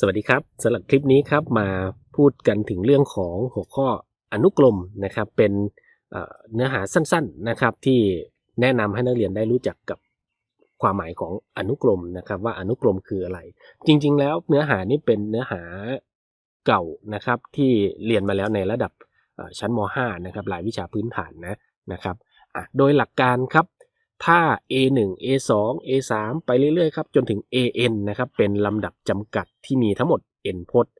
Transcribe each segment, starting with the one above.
สวัสดีครับสำหรับคลิปนี้ครับมาพูดกันถึงเรื่องของหัวข้ออนุกรมนะครับ เป็นเนื้อหาสั้นๆนะครับ ที่แนะนำให้นักเรียนได้รู้จักกับความหมายของอนุกรมนะครับ ว่าอนุกรมคืออะไร จริง ๆ แล้วเนื้อหานี้เป็นเนื้อหาเก่านะครับ ที่เรียนมาแล้วในระดับชั้นม .5 นะครับรายวิชาพื้นฐานนะนะครับโดยหลักการครับ ถ้า A1 A2 A3 ไปเรื่อยๆครับจนถึง AN นะครับเป็นลำดับจำกัดที่มีทั้งหมด n พจน์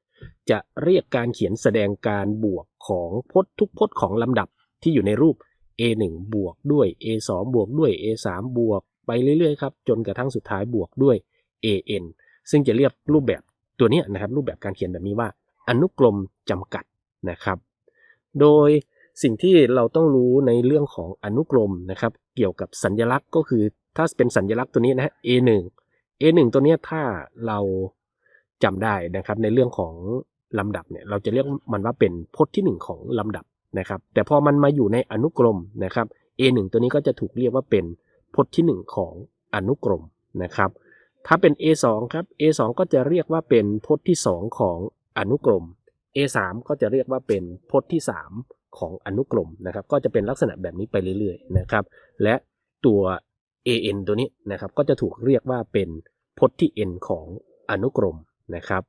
จะเรียกการเขียนแสดงการบวกของพจน์ทุกพจน์ของลำดับที่อยู่ในรูป A1 บวกด้วย A2 บวกด้วย A3 บวกไปเรื่อยๆครับจนกระทั่งสุดท้ายบวกด้วย AN ซึ่งจะเรียกรูปแบบตัวนี้นะครับรูปแบบการเขียนแบบนี้ว่า อนุกรมจำกัดนะครับ โดย สิ่งที่เราต้องรู้ในเรื่องของอนุกรมนะครับ เกี่ยวกับสัญลักษณ์ก็คือถ้าเป็นสัญลักษณ์ตัวนี้นะฮะ A1 A1 ตัวนี้ถ้าเราจำได้นะครับ ในเรื่องของลำดับเนี่ยเราจะเรียกมันว่าเป็นพจน์ที่ 1 ของลำดับนะครับ แต่พอมันมาอยู่ในอนุกรมนะครับ A1 ตัวนี้ก็จะถูกเรียกว่าเป็นพจน์ที่ 1 ของอนุกรมนะครับ ถ้าเป็น A2 ครับ A2 ก็จะเรียกว่าเป็นพจน์ที่ 2 ของอนุกรม A3 ก็จะเรียกว่าเป็นพจน์ที่ 3 ของอนุกรมนะครับก็จะเป็นลักษณะแบบนี้ไปเรื่อยๆนะครับและตัว AN ตัวนี้นะครับก็จะถูกเรียกว่าเป็นพจน์ที่ n ของอนุกรมนะครับ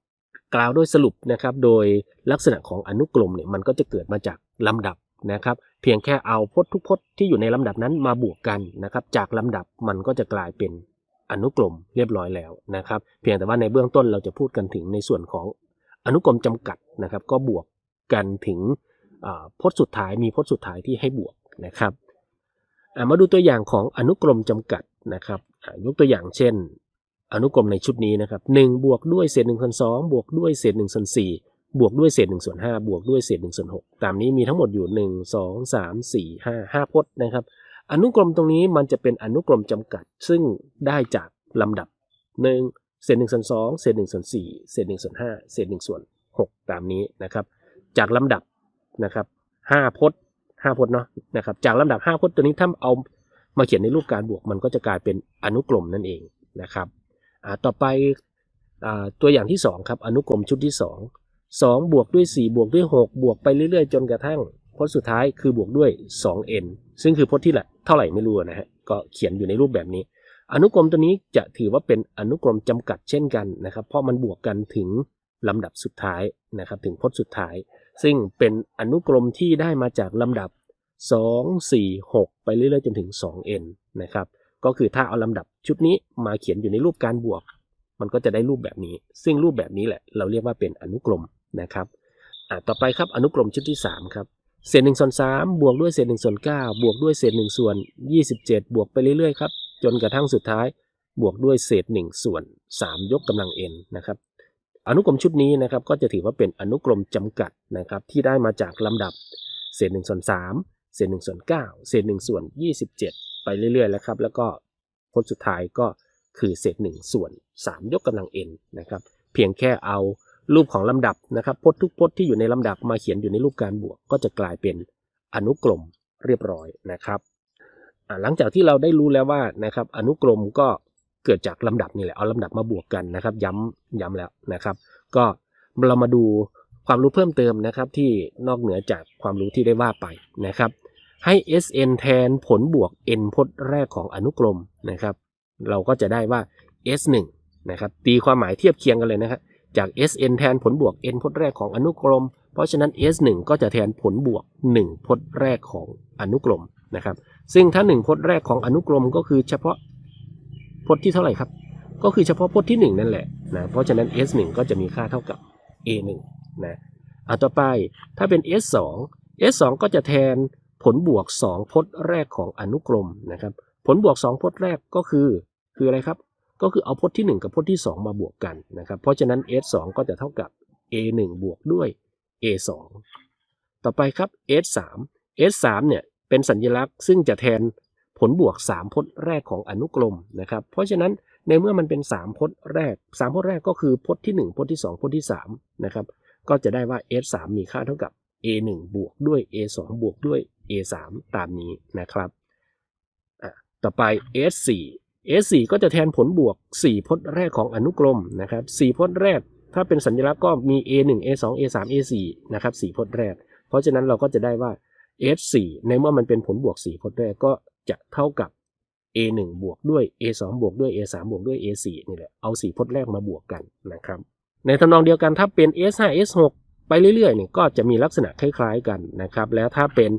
กล่าวโดยสรุปนะครับโดยลักษณะของอนุกรมเนี่ยมันก็จะเกิดมาจากลำดับนะครับเพียงแค่เอาพจน์ทุกพจน์ที่อยู่ในลำดับนั้นมาบวกกันนะครับจากลำดับมันก็จะกลายเป็นอนุกรมเรียบร้อยแล้วนะครับเพียงแต่ว่าในเบื้องต้นเราจะพูดกันถึงในส่วนของอนุกรมจำกัดนะครับก็บวกกันถึง พจน์สุดท้ายมีพจน์สุดท้ายที่ให้บวกนะครับมาดูตัวอย่างของอนุกรมจำกัดนะครับยกตัวอย่างเช่น อนุกรมในชุดนี้นะครับหนึ่งบวกด้วยเศษหนึ่งส่วนสองบวกด้วยเศษหนึ่งส่วนสี่บวกด้วยเศษหนึ่งส่วนห้าบวกด้วยเศษหนึ่งส่วนหกตามนี้มีทั้งหมดอยู่หนึ่งสองสามสี่ห้าห้าพจน์นะครับ อนุกรมตรงนี้มันจะเป็นอนุกรมจำกัด ซึ่งได้จากลำดับหนึ่งเศษหนึ่งส่วนสองเศษหนึ่งส่วนสี่เศษหนึ่งส่วนห้าเศษหนึ่งส่วนหกตามนี้นะครับ จากลำดับ นะครับห้าพจน์ห้าพจน์เนาะนะครับจากลำดับห้าพจน์ตัวนี้ถ้าเอามาเขียนในรูปการบวกมันก็จะกลายเป็นอนุกรมนั่นเองนะครับต่อไปอตัวอย่างที่สองครับอนุกรมชุดที่สองสองบวกด้วยสี่บวกด้วยหกบวกไปเรื่อยๆ จนกระทั่งพจน์สุดท้ายคือบวกด้วย 2n ซึ่งคือพจน์ที่ละเท่าไหร่ไม่รู้นะฮะก็เขียนอยู่ในรูปแบบนี้ อนุกรมตัวนี้จะถือว่าเป็นอนุกรมจำกัดเช่นกันนะครับ เพราะมันบวกกันถึงลำดับสุดท้ายนะครับถึงพจน์สุดท้าย ซึ่งเป็นอนุกรมที่ได้มาจากลำดับ 2 4 6 ไปเรื่อยๆ จนถึง 2n นะครับ ก็คือถ้าเอาลำดับชุดนี้มาเขียนอยู่ในรูปการบวก มันก็จะได้รูปแบบนี้ ซึ่งรูปแบบนี้แหละ เราเรียกว่าเป็นอนุกรมนะครับอะต่อไปครับอนุกรมชุดที่ 3 ครับเศษหนึ่งส่วนสามบวกด้วยเศษหนึ่งส่วนเก้าบวกด้วยเศษหนึ่งส่วนยี่สิบเจ็ดบวกไปเรื่อยๆครับ จนกระทั่งสุดท้าย บวกด้วยเศษหนึ่งส่วนสามยกกำลัง n นะครับ อนุกรมชุดนี้นะครับก็จะถือว่าเป็นอนุกรมจำกัดนะครับที่ได้มาจากลำดับเศษหนึ่งส่วนสามเศษหนึ่งส่วนเก้าเศษหนึ่งส่วนยี่สิบเจ็ดไปเรื่อยๆแล้วครับแล้วก็พจน์สุดท้ายก็คือเศษหนึ่งส่วนสามยกกำลัง n นะครับเพียงแค่เอารูปของลำดับนะครับพจน์ทุกพจน์ที่อยู่ในลำดับมาเขียนอยู่ในรูปการบวก ก็จะกลายเป็นอนุกรมเรียบร้อยนะครับหลังจากที่เราได้รู้แล้วว่านะครับอนุกรมก็ เกิดจากลำดับนี่แหละเอาลำดับมาบวกกันนะครับ ย้ำย้ำแล้วนะครับ ก็เรามาดูความรู้เพิ่มเติมนะครับ ที่นอกเหนือจากความรู้ที่ได้ว่าไปนะครับ ให้ sn แทนผลบวก n พจน์แรกของอนุกรมนะครับ เราก็จะได้ว่า s1 นะครับตีความหมายเทียบเคียงกันเลยนะครับจาก sn แทนผลบวก n พจน์แรกของอนุกรม เพราะฉะนั้น s1 ก็จะแทนผลบวก 1 พจน์แรกของอนุกรมนะครับ ซึ่งถ้า 1 พจน์แรกของอนุกรมก็คือเฉพาะ พจน์ที่เท่าไหร่ครับ ก็คือเฉพาะพจน์ที่ 1 นั่นแหละนะ เพราะฉะนั้น s1 ก็จะมีค่าเท่ากับ a1 นะอะต่อไปถ้าเป็น s2 s2 ก็จะแทนผลบวก 2 พจน์แรกของอนุกรมนะครับ ผลบวก 2 พจน์แรกก็คือ คืออะไรครับ ก็คือเอาพจน์ที่ 1 กับพจน์ที่ 2 มาบวกกันนะครับ เพราะฉะนั้น s2 ก็จะเท่ากับ a1 บวกด้วย a2 ต่อไปครับ s3 s3 เนี่ยเป็นสัญลักษณ์ซึ่งจะแทน ผลบวก 3 พจน์แรกของอนุกรมนะครับ เพราะฉะนั้นในเมื่อมันเป็น 3 พจน์แรก 3 พจน์แรกก็คือพจน์ที่ 1 พจน์ที่ 2 พจน์ที่ 3 นะครับ ก็จะได้ว่า s3 มีค่าเท่ากับ a1 บวกด้วย a2 บวกด้วย a3 ตามนี้นะครับอะต่อไป s4 S4 ก็จะแทนผลบวก 4 พจน์แรกของอนุกรมนะครับ 4 พจน์แรก ถ้าเป็นสัญลักษณ์ก็มี A1 A2 A3 A4 นะครับสี่พจน์แรก เพราะฉะนั้นเราก็จะได้ว่า S4 ในเมื่อมันเป็นผลบวก 4 พจน์แรกก็ จะเท่ากับ A1 บวกด้วย A2 บวกด้วย A3 บวกด้วย A4 นี่แหละ เอา4พจน์แรกมาบวกกันนะครับ ในทำนองเดียวกันถ้าเป็น S5 S6 ไปเรื่อยๆเนี่ยก็จะมีลักษณะคล้ายๆกันนะครับ แล้วถ้าเป็น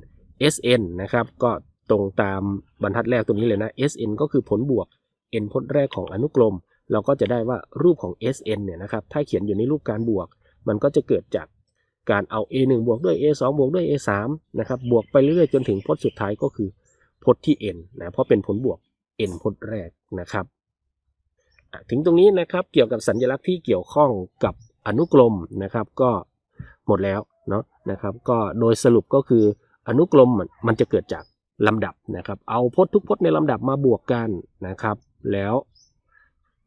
SN นะครับก็ตรงตามบรรทัดแรกตัวนี้เลยนะ SN ก็คือผลบวก n พจน์แรกของอนุกรม เราก็จะได้ว่ารูปของ SN เนี่ยนะครับ ถ้าเขียนอยู่ในรูปการบวก มันก็จะเกิดจากการเอา A1 บวกด้วย A2 บวกด้วย A3 นะครับ บวกไปเรื่อยๆจนถึงพจน์สุดท้ายก็คือ พจน์ที่ n นะเพราะเป็นผลบวก n พจน์แรกนะครับถึงตรงนี้นะครับเกี่ยวกับสัญลักษณ์ที่เกี่ยวข้องกับอนุกรมนะครับก็หมดแล้วเนาะนะครับก็โดยสรุปก็คืออนุกรมมันมันจะเกิดจากลำดับนะครับเอาพจน์ทุกพจน์ในลำดับมาบวกกันนะครับแล้ว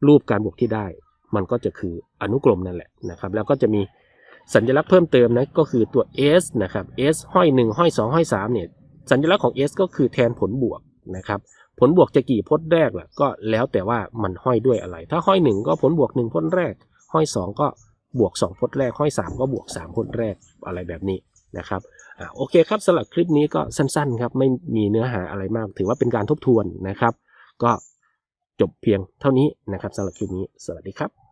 รูปการบวกที่ได้ มันก็จะคืออนุกรมนั่นแหละนะครับแล้วก็จะมีสัญลักษณ์เพิ่มเติมนะก็คือตัว s นะครับ s ห้อย1ห้อย2ห้อย3เนี่ย สัญลักษณ์ของ s ก็คือแทนผลบวกนะครับผลบวกจะกี่พจน์แรกล่ะก็แล้วแต่ว่ามันห้อยด้วยอะไร ถ้าห้อย 1 ก็ผลบวก 1พจน์แรก ห้อย 2 ก็บวก 2พจน์แรก ห้อย 3 ก็บวก 3พจน์แรกอะไรแบบนี้นะครับอ่าโอเคครับสำหรับคลิปนี้ก็สั้นๆครับไม่มีเนื้อหาอะไรมาก ถือว่าเป็นการทบทวนนะครับ ก็จบเพียงเท่านี้นะครับสำหรับคลิปนี้สวัสดีครับ